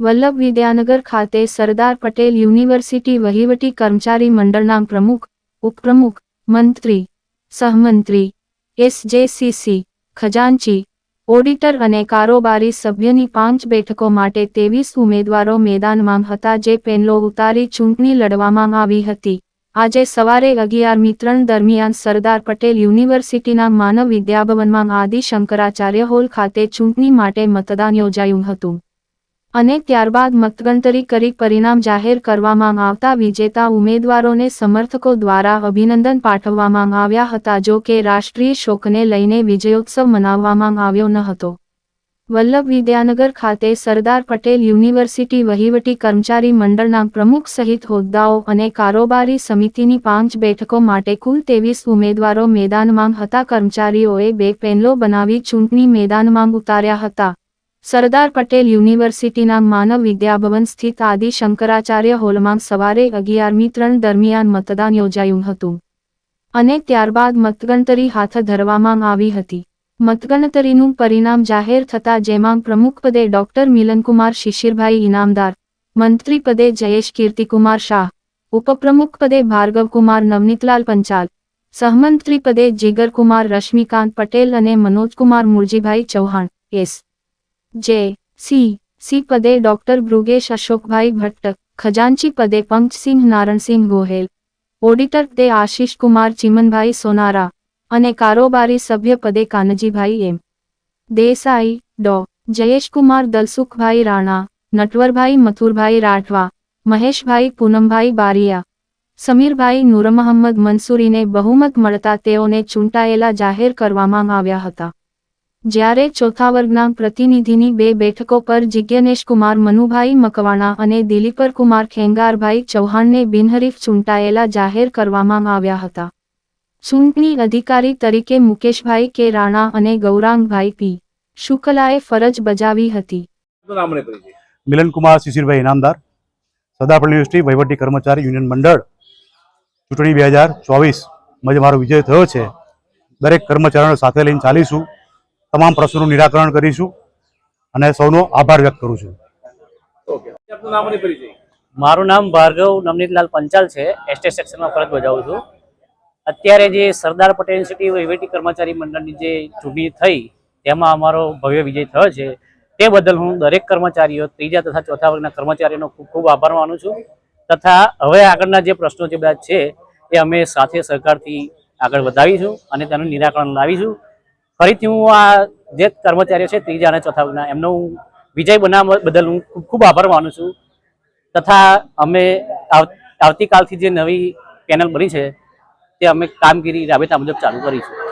વલ્લભ વિદ્યાનગર ખાતે સરદાર પટેલ યુનિવર્સિટી વહીવટી કર્મચારી મંડળના પ્રમુખ, ઉપપ્રમુખ, મંત્રી, સહમંત્રી એસજેસીસી ખજાનચી, ઓડિટર અને કારોબારી સભ્યની પાંચ બેઠકો માટે ત્રેવીસ ઉમેદવારો મેદાનમાં હતા જે પેનલો ઉતારી ચૂંટણી લડવામાં આવી હતી. આજે સવારે અગિયારમી ત્રણ દરમિયાન સરદાર પટેલ યુનિવર્સિટીના માનવ વિદ્યાભવનમાં આદિ શંકરાચાર્ય હોલ ખાતે ચૂંટણી માટે મતદાન યોજાયું હતું. અને ત્યારબાદ મતગણતરી કરી પરિણામ જાહેર કરવામાં આવતા વિજેતા ઉમેદવારોને સમર્થકો દ્વારા અભિનંદન પાઠવવામાં આવ્યા હતા જો કે રાષ્ટ્રીય શોકને લઈને વિજયોત્સવ મનાવવામાં આવ્યો ન હતો. વલ્લભ વિદ્યાનગર ખાતે સરદાર પટેલ યુનિવર્સિટી વહીવટી કર્મચારી મંડળના પ્રમુખ સહિત હોદ્દાઓ અને કારોબારી સમિતિની પાંચ બેઠકો માટે કુલ ત્રેવીસ ઉમેદવારો મેદાનમાં હતા. કર્મચારીઓએ બે પેનલો બનાવી ચૂંટણી મેદાનમાં ઉતાર્યા હતા. સરદાર પટેલ યુનિવર્સિટીના માનવ વિદ્યાભવન સ્થિત આદિ શંકરાચાર્ય હોલમાં સવારે અગિયારમી ત્રણ દરમિયાન મતદાન યોજાયું હતું. અને ત્યારબાદ મતગણતરી હાથ ધરવામાં આવી હતી. મતગણતરીનું પરિણામ જાહેર થતા જેમાં પ્રમુખપદે ડોક્ટર મિલનકુમાર શિશિરભાઈ ઇનામદાર મંત્રીપદે જયેશ કીર્તિકુમાર શાહ ઉપપ્રમુખપદે ભાર્ગવકુમાર નવનીતલાલ પંચાલ સહમંત્રીપદે જીગરકુમાર રશ્મિકાંત પટેલ અને Manojkumar Murjibhai Chauhan, S. J C C પદે ડોક્ટર ભૃગેશ અશોકભાઈ ભટ્ટ, ખજાનચી પદે પંકસિંહ નારણસિંહ ગોહેલ, ઓડિટર પદે આશિષ કુમાર ચિમનભાઈ સોનારા અને કારોબારી સભ્ય પદે કાનજીભાઈ એમ. દેસાઈ, ડો. જયેશકુમાર દલસુખભાઈ રાણા, નટવરભાઈ મથુરભાઈ રાઠવા, મહેશભાઈ પૂનમભાઈ બારિયા, સમીરભાઈ નૂરમહમ્મદ મંસૂરીને બહુમત મળતા તેઓને ચૂંટાયેલા જાહેર કરવામાં આવ્યા હતા. જ્યારે ચોથા વર્ગના પ્રતિનિધિની બે બેઠકો પર જિજ્ઞાનેશકુમાર મનુભાઈ મકવાણા અને દિલીપર કુમાર ખેંગારભાઈ ચૌહાણને બિનહરીફ ચૂંટાયેલા જાહેર કરવામાં આવ્યા હતા. ચૂંટણી અધિકારી તરીકે મુકેશભાઈ કે રાણા અને ગૌરાંગભાઈ પી. શુક્લાએ ફરજ બજાવી હતી. મિલન કુમાર શિશિરભાઈ ઇનામદાર સદાપલ્લી યુનિવર્સિટી વહીવટી કર્મચારી યુનિયન મંડળ. ચૂંટણી બે હજાર ચોવીસમાં જે મારો વિજય થયો છે. દરેક કર્મચારીઓને સાથે લઈને ચાલીશું. તમામ પ્રશ્નોનું નિરાકરણ કરીશું અને સૌનો આભાર વ્યક્ત કરું છું. ઓકે. આપનું નામ અને પરિચય? મારું નામ ભાર્ગવ નવનીતલાલ પંચાલ છે. એસ્ટેટ સેક્શનમાં ફરજ બજાવું છું. અત્યારે જે સરદાર પટેલ સિટી વહીવટી કર્મચારી મંડળની જે ચૂંટણી થઈ તેમાં અમારો ભવ્ય વિજય થયો છે. તે બદલ હું દરેક કર્મચારીઓ ત્રીજા તથા ચોથા વર્ગના કર્મચારીઓનો ખૂબ ખૂબ આભાર માનું છું. તથા હવે આગળના જે પ્રશ્નો જે બધા છે એ અમે સાથે સરકારથી આગળ વધાવીશું અને તેનું નિરાકરણ લાવીશું. ફરીથી હું આ જે કર્મચારીઓ છે, ત્રીજા અને ચોથા એમનો હું વિજય બનાવવા બદલ હું ખૂબ ખૂબ આભાર માનું છું. તથા અમે આવ- આવતીકાલથી જે નવી પેનલ બની છે, તે અમે કામગીરી રાબેતા મુજબ ચાલુ કરીશું.